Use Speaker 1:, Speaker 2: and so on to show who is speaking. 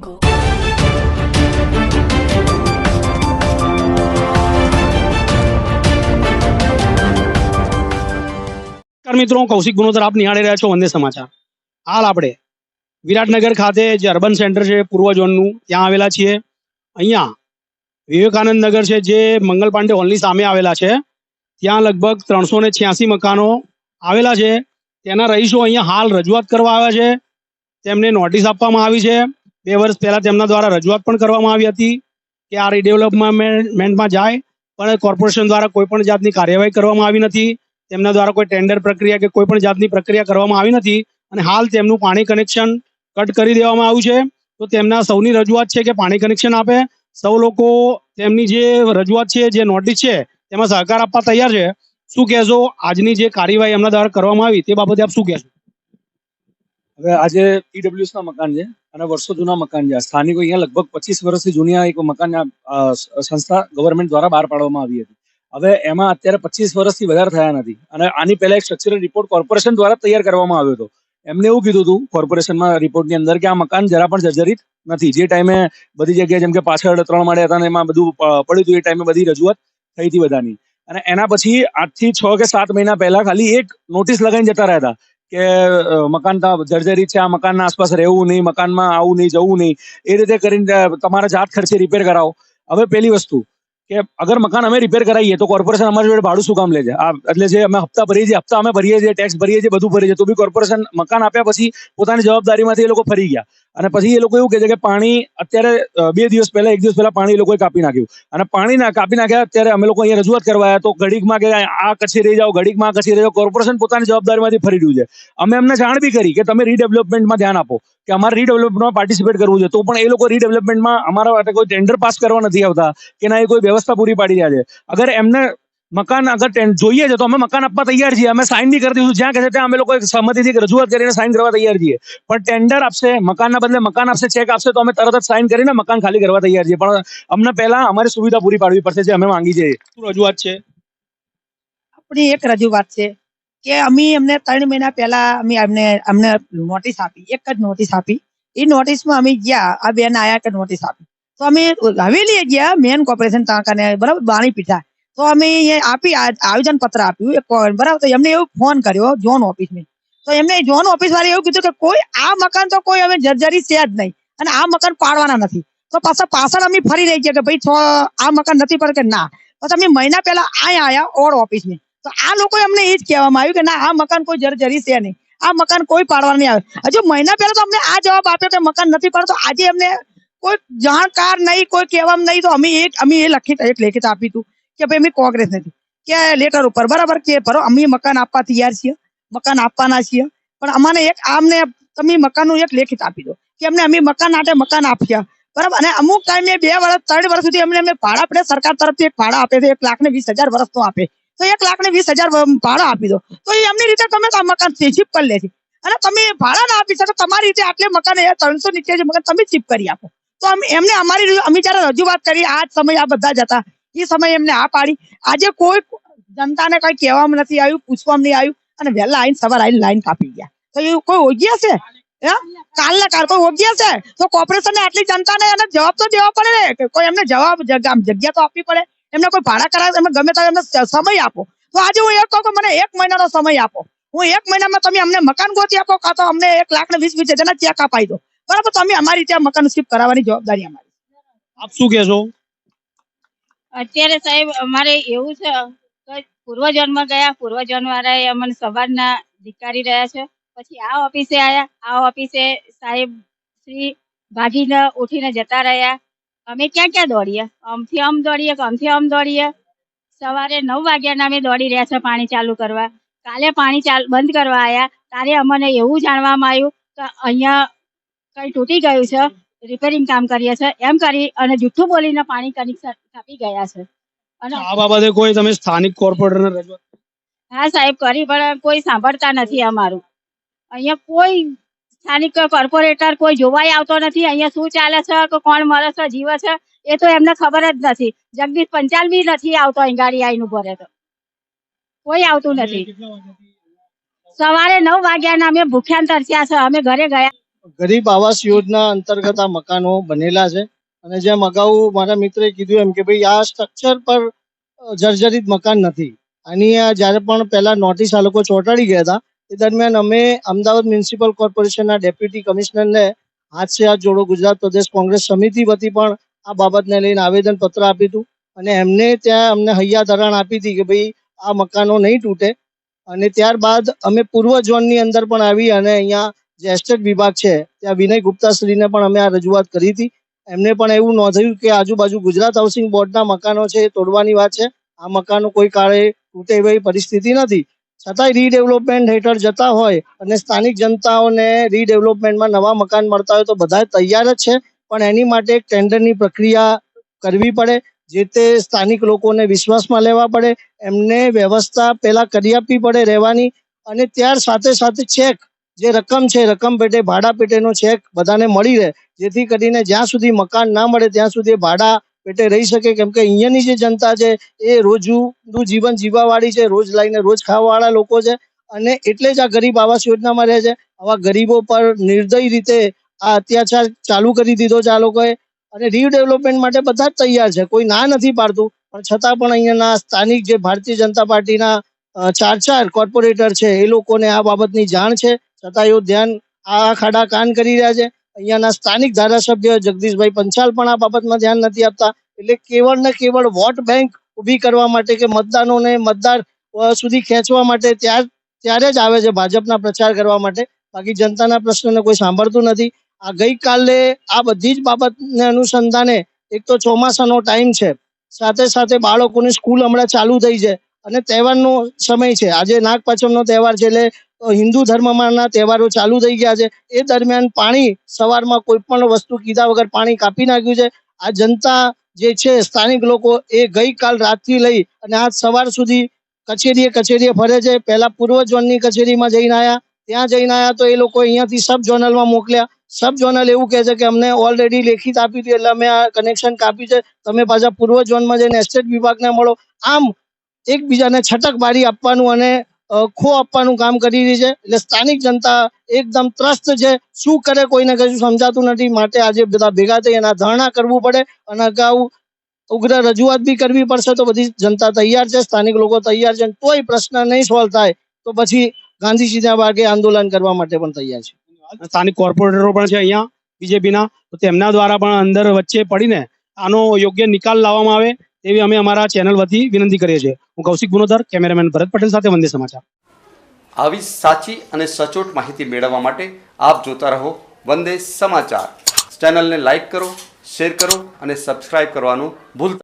Speaker 1: નમસ્કાર મિત્રો, કૌશિક ગુણોત્તર આપ નિહાળી રહ્યા છો વંદે સમાચાર. હાલ આપણે વિરાટનગર ખાતે જે અર્બન સેન્ટર છે, પૂર્વ ઝોનનું, ત્યાં આવેલા છીએ. અહીંયા વિવેકાનંદ નગર છે, જે મંગલ પાંડે હોલની સામે આવેલા છે. ત્યાં લગભગ ત્રણસો ને છ્યાસી મકાનો આવેલા છે. તેના રહીશો અહીંયા હાલ રજૂઆત કરવા આવ્યા છે. તેમને નોટિસ આપવામાં આવી છે. બે વર્ષ પહેલા તેમના દ્વારા રજૂઆત પણ કરવામાં આવી હતી કે આ રીડેવલપમેન્ટમાં જાય, પણ કોર્પોરેશન દ્વારા કોઈ પણ જાતની કાર્યવાહી કરવામાં આવી નથી. તેમના દ્વારા કોઈ ટેન્ડર પ્રક્રિયા કે કોઈ પણ જાતની પ્રક્રિયા કરવામાં આવી નથી. અને હાલ તેમનું પાણી કનેક્શન કટ કરી દેવામાં આવ્યું છે. તો તેમના સૌની રજૂઆત છે કે પાણી કનેક્શન આપે. સૌ લોકો તેમની જે રજૂઆત છે, જે નોટિસ છે, તેમાં સહકાર આપવા તૈયાર છે. શું કહેશો? આજની જે કાર્યવાહી એમના દ્વારા કરવામાં આવી, તે બાબતે આપ શું કહેશો?
Speaker 2: હવે આજે ઈડબ્લ્યુએસ ના મકાન છે. અને વર્ષો જૂના મકાન છે. સ્થાનિકો અહીંયા લગભગ પચીસ વર્ષથી જૂની એક મકાન સંસ્થા ગવર્મેન્ટ દ્વારા બહાર પાડવામાં આવી હતી. હવે એમાં અત્યારે પચીસ વર્ષથી વધારે થયા નથી. અને આની પહેલા એક સ્ટ્રક્ચરલ રિપોર્ટ કોર્પોરેશન દ્વારા તૈયાર કરવામાં આવ્યો હતો. એમને એવું કીધું હતું કોર્પોરેશનમાં રિપોર્ટની અંદર કે આ મકાન જરા પણ જર્જરિત નથી. જે ટાઈમે બધી જગ્યાએ જેમ કે પાછળ ત્રણ માળે હતા એમાં બધું પડ્યું હતું એ ટાઈમે બધી રજૂઆત થઈ હતી બધાની. અને એના પછી આજથી છ કે સાત મહિના પહેલા ખાલી એક નોટિસ લગાવીને જતા રહ્યા હતા. કે મકાન જર્જરિત છે, આ મકાનના આસપાસ રહેવું નહીં, મકાનમાં આવું નહીં, જવું નહીં, એ રીતે કરીને તમારા જાત ખર્ચે રિપેર કરાવો. હવે પેલી વસ્તુ કે, અગર મકાન અમે રિપેર કરાવીએ તો કોર્પોરેશન અમારી જોડે ભાડું શું કામ લે છે? આ એટલે જે અમે હપ્તા ભરીએ છીએ, હપ્તા અમે ભરીએ છીએ ટેક્સ ભરીએ છીએ, બધું ભરીએ છીએ, તો બી કોર્પોરેશન મકાન આપ્યા પછી પોતાની જવાબદારીમાંથી એ લોકો ફરી ગયા. અને પછી એ લોકો એવું કહે છે કે પાણી અત્યારે બે દિવસ પહેલા, એક દિવસ પહેલા પાણી એ લોકોએ કાપી નાખ્યું. અને પાણી ના કાપી નાખ્યા અત્યારે અમે લોકો અહીંયા રજૂઆત કરવા આવ્યા. તો ઘડીકમાં કે આ કચી રહી જાઓ, ઘડીકમાં કચી રહી જાઓ. કોર્પોરેશન પોતાની જવાબદારીમાંથી ફરી રહ્યું છે. અમે એમને જાણ બી કરી કે તમે રીડેવલપમેન્ટમાં ધ્યાન આપો કે અમારે રીડેવલપમેન્ટમાં પાર્ટિસિપેટ કરવું છે. તો પણ એ લોકો રીડેવલપમેન્ટમાં અમારા માટે કોઈ ટેન્ડર પાસ કરવા નથી આવતા કે ના એ કોઈ વ્યવસ્થા પૂરી પાડી રહ્યા છે. અગર એમને મકાન અગર ટેન- જોઈએ છે તો અમે મકાન આપવા તૈયાર છીએ અમે સાઇન બી કરી દઈશું જ્યાં કહે છે ત્યાં અમે લોકો એક સહમતિથી એક રજૂઆત કરીને સાઇન કરવા તૈયાર છીએ પણ ટેન્ડર આપશે મકાનના બદલે મકાન આપશે ચેક આપશે તો અમે તરત જ સાઇન કરીને મકાન ખાલી કરવા તૈયાર છીએ પણ અમને પહેલા અમારી સુવિધા પૂરી પાડવી પડશે જે અમે માંગી છીએ
Speaker 1: શું રજૂઆત છે
Speaker 3: આપણી એક રજૂઆત છે કે અમે એમને ત્રણ મહિના પહેલા અમે અમને અમને નોટિસ આપી એક જ નોટિસ આપી એ નોટિસમાં અમે ગયા આ બેન આયા કે નોટિસ આપી તો અમે હવેલી ગયા મેન કોર્પોરેશન તાકાને બરાબર બાણી પીઠા તો અમે આપી આયોજન પત્ર આપ્યું બરાબર, તો એમને એવું ફોન કર્યો, જોન ઓફિસને. તો એમને જોન ઓફિસ વાળા એવું કીધું કે કોઈ, આ મકાન તો કોઈ અમે જર્જરી છે જ નહીં, અને આ મકાન પાડવાના નથી. તો પાછા, પાછળ અમે ફરી રહી ગયા કે ભાઈ છો, આ મકાન નથી પડે કે ના. પછી અમે મહિના પહેલા અહીંયા આવ્યા ઓડ ઓફિસ ઓફિસમાં તો આ લોકો અમને એ જ કહેવામાં આવ્યું કે ના, આ મકાન કોઈ જર્જરી છે નહીં. આ મકાન કોઈ પાડવા નહીં આવે. હજુ મહિના પહેલા તો અમને આ જવાબ આપ્યો કે મકાન નથી પડતો આજે અમને કોઈ જાણકાર નહીં, કોઈ કહેવામાં નહીં, તો અમે એક અમે એ લખિત એક લેખિત આપ્યું હતું કે ભાઈ અમે કોંગ્રેસ નથી. કે લેટર ઉપર, બરાબર? કે ભરો, અમે મકાન આપવા તૈયાર છીએ. મકાન આપવાના છીએ. પણ અમાને એક આમને, તમે મકાનનું એક લેખિત આપી દો. કે અમને અમે મકાન માટે મકાન આપ્યા. બરાબર? અને અમુક ટાઈમે બે વર્ષ ત્રણ વર્ષ સુધી અમને અમે ભાડા આપણે સરકાર તરફથી એક ભાડા આપે છે, એક લાખ ને વીસ હજાર વર્ષનું આપે. તો એક લાખ ને વીસ હજાર ભાડા આપી દો. તો એ એમની રીતે તમે આ મકાન ચીપ કરી લે અને તમે ભાડા ના આપી શકો, તમારી રીતે આટલે મકાન ત્રણસો નીચે મકાન તમે ચીપ કરી આપો. તો એમને અમારી અમે જયારે રજૂઆત કરી, આ સમય આ બધા જ હતા. એ સમયે એમને આ પાડી. આજે કોઈ જનતાને કઈ કહેવામાં નથી આવ્યું, પૂછવામાં નહીં આવ્યું અને વહેલા આવીને સવાર આવીને લાઈન કાપી ગયા. તો એ કોઈ ઓગ્યા છે? કાલના કાલ કોઈ ઓગ્યા છે? તો કોર્પોરેશન ને આટલી જનતાને એને જવાબ તો દેવા પડે ને? કોઈ એમને જવાબ જગ્યા તો આપવી પડે. એમને કોઈ ભાડા કરાવે, એમને ગમે તો એમને સમય આપો. તો આજે હું એક કહું કે મને એક મહિનાનો સમય આપો. હું એક મહિનામાં તમે અમને મકાન ગોતી આપો કાં તો અમને એક લાખ ને વીસ વીસ હજારના ચેક અપાઈ દો. બરાબર? તમે અમારી ત્યાં મકાન શિફ્ટ કરાવવાની જવાબદારી અમારી.
Speaker 1: આપ શું કહેશો?
Speaker 4: અત્યારે સાહેબ, અમારે એવું છે કે પૂર્વજન્મ ગયા પૂર્વજન્મ વાળાએ અમને સવારના ધિકારી રહ્યા છે. પછી આ ઓફિસે આયા, આ ઓફિસે સાહેબ શ્રી ભાગીને ઉઠીને જતા રહ્યા. અમે ક્યાં ક્યાં દોડીએ? અમથી અમ દોડીએ કે અમ દોડીએ? સવારે નવ વાગ્યાના અમે દોડી રહ્યા છે પાણી ચાલુ કરવા. કાલે પાણી ચાલ, બંધ કરવા આયા. ત્યારે અમને એવું જાણવામાં આવ્યું કે અહીંયા કઈ તૂટી ગયું છે? રિપેરિંગ કામ કરીએ છે. એમ કરી અને જુઠ્ઠું બોલીને પાણી કનેક્શન કાપી ગયા છે. અને
Speaker 1: આ બાબતે કોઈ તમે સ્થાનિક કોર્પોરેટરને રજૂઆત
Speaker 4: હા સાહેબ કરી પણ કોઈ સાંભળતા નથી અમારું. અહીંયા કોઈ સ્થાનિક કોર્પોરેટર કોઈ જોવાય આવતો નથી. અહીંયા શું ચાલે છે કે કોણ મરે છે જીવે છે એ તો એમને ખબર જ નથી. જગદીશ પંચાલ બી નથી આવતો અહીં ગાડી આવીને ઊભો રહેતો. કોઈ આવતું નથી. સવારે નવ વાગ્યાના અમે ભૂખ્યા તરસ્યા છે. અમે ઘરે ગયા
Speaker 5: ગરીબ આવાસ યોજના અંતર્ગત આ મકાનો બનેલા છે. અને જેમ અગાઉ મારા મિત્રે કીધું એમ કે ભાઈ, આ સ્ટ્રક્ચર પર જર્જરિત મકાન નથી. આની આ જ્યારે પણ પહેલા નોટિસ આ લોકો ચોંટાડી ગયા હતા, એ દરમિયાન અમે અમદાવાદ મ્યુનિસિપલ કોર્પોરેશનના ડેપ્યુટી કમિશનરને હાથ સે હાથ જોડો ગુજરાત પ્રદેશ કોંગ્રેસ સમિતિ વતી પણ આ બાબતને લઈને આવેદન પત્ર આપ્યું હતું. અને એમને ત્યાં અમને હૈયા ધરાણ આપી હતી કે ભાઈ, આ મકાનો નહીં તૂટે. અને ત્યારબાદ અમે પૂર્વ ઝોનની અંદર પણ આવી અને અહીંયા જે એસ્ટેટ વિભાગ છે, ત્યાં વિનય ગુપ્તા શ્રીને પણ અમે આ રજૂઆત કરી હતી. એમને પણ એવું નોંધ્યું કે આજુબાજુ ગુજરાત હાઉસિંગ બોર્ડના મકાનો છે, એ તોડવાની વાત છે. આ મકાનો કોઈ કાળે તૂટે એવી પરિસ્થિતિ નથી. છતાંય રીડેવલપમેન્ટ હેઠળ જતા હોય અને સ્થાનિક જનતાઓને રીડેવલપમેન્ટમાં નવા મકાન મળતા હોય તો બધા તૈયાર જ છે. પણ એની માટે એક ટેન્ડરની પ્રક્રિયા કરવી પડે, જે તે સ્થાનિક લોકોને વિશ્વાસમાં લેવા પડે. એમને વ્યવસ્થા પહેલા કરી આપવી પડે રહેવાની અને ત્યાર સાથે સાથે ચેક જે રકમ છે, રકમ પેટે, ભાડા પેટેનો ચેક બધાને મળી રહે. જેથી કરીને જ્યાં સુધી મકાન ના મળે, ત્યાં સુધી ભાડા પેટે રહી શકે. કેમ કે અહીંયાની જે જનતા છે, એ રોજનું જીવન જીવવાવાળી છે, રોજ લાઈને રોજ ખાવાવાળા લોકો છે. અને એટલે જ આ ગરીબ આવાસ યોજનામાં રહે છે. આવા ગરીબો પર નિર્દય રીતે આ અત્યાચાર ચાલુ કરી દીધો છે આ લોકોએ. અને રીડેવલપમેન્ટ માટે બધા જ તૈયાર છે. કોઈ ના નથી પાડતું. પણ છતાં પણ અહીંયાના સ્થાનિક જે ભારતીય જનતા પાર્ટીના ચાર ચાર કોર્પોરેટર છે, એ લોકોને આ બાબતની જાણ છે. છતાં ધ્યાન આ ખાડા કાન કરી રહ્યા છે. અહીંયાના સ્થાનિક ધારાસભ્ય જગદીશભાઈ પંચાલ પણ આ બાબતમાં ધ્યાન નથી આપતા. એટલે કેવળ ને કેવળ વોટ બેંક ઊભી કરવા માટે કે મતદારોને મતદાર સુધી ખેંચવા માટે ત્યાર, ત્યારે જ આવે છે ભાજપના પ્રચાર કરવા માટે. બાકી જનતાના પ્રશ્નોને કોઈ સાંભળતું નથી. આ ગઈકાલે આ બધી જ બાબતને અનુસંધાને એક તો ચોમાસાનો ટાઈમ છે. સાથે સાથે બાળકોની સ્કૂલ હમણાં ચાલુ થઈ છે. અને તહેવારનો સમય છે. આજે નાગપંચમનો તહેવાર છે એટલે હિન્દુ ધર્મમાંના તહેવારો ચાલુ થઈ ગયા છે. એ દરમિયાન પાણી સવારમાં કોઈ પણ વસ્તુ કીધા વગર પાણી કાપી નાખ્યું છે. આ જનતા જે છે, સ્થાનિક લોકો એ ગઈકાલ રાતથી લઈ અને આજ સવાર સુધી કચેરીએ કચેરીએ ફરે છે. પહેલા પૂર્વ ઝોનની કચેરીમાં જઈને આવ્યા ત્યાં જઈને આવ્યા તો એ લોકો અહીંયાથી સબ ઝોનલમાં મોકલ્યા. સબ ઝોનલ એવું કહે છે કે અમને ઓલરેડી લેખિત આપી હતી એટલે અમે આ કનેક્શન કાપી છે. તમે પાછા પૂર્વ ઝોનમાં જઈને એસ્ટેટ વિભાગને મળો. આમ એકબીજાને છટક મારી આપવાનું અને ખો આપવાનું કામ કરી રહી છે. એટલે સ્થાનિક જનતા એકદમ ત્રસ્ત છે. શું કરે કોઈને કશું સમજાતું નથી. માટે આજે બધા ભેગા થઈ એના ધરણા કરવું પડે. અને અગાઉ ઉગ્ર રજૂઆત બી કરવી પડશે તો બધી જનતા તૈયાર છે. સ્થાનિક લોકો તૈયાર છે. તોય પ્રશ્ન નહીં સોલ્વ થાય તો પછી ગાંધીજીના ભાગે આંદોલન કરવા માટે પણ તૈયાર છે.
Speaker 1: સ્થાનિક કોર્પોરેટરો પણ છે અહીંયા, બીજેપીના. તો તેમના દ્વારા પણ અંદર વચ્ચે પડીને આનો યોગ્ય નિકાલ લાવવામાં આવે. તેવી અમે અમારા ચેનલ વતી વિનંતી કરીએ છીએ. હું કૌશિક ગુનોદર કેમેરામેન ભરત પટેલ સાથે વંદે સમાચાર.
Speaker 6: આવી સાચી અને સચોટ માહિતી મેળવવા માટે આપ જોતા રહો વંદે સમાચાર. ચેનલને લાઈક કરો શેર કરો અને સબસ્ક્રાઇબ કરવાનું ભૂલતા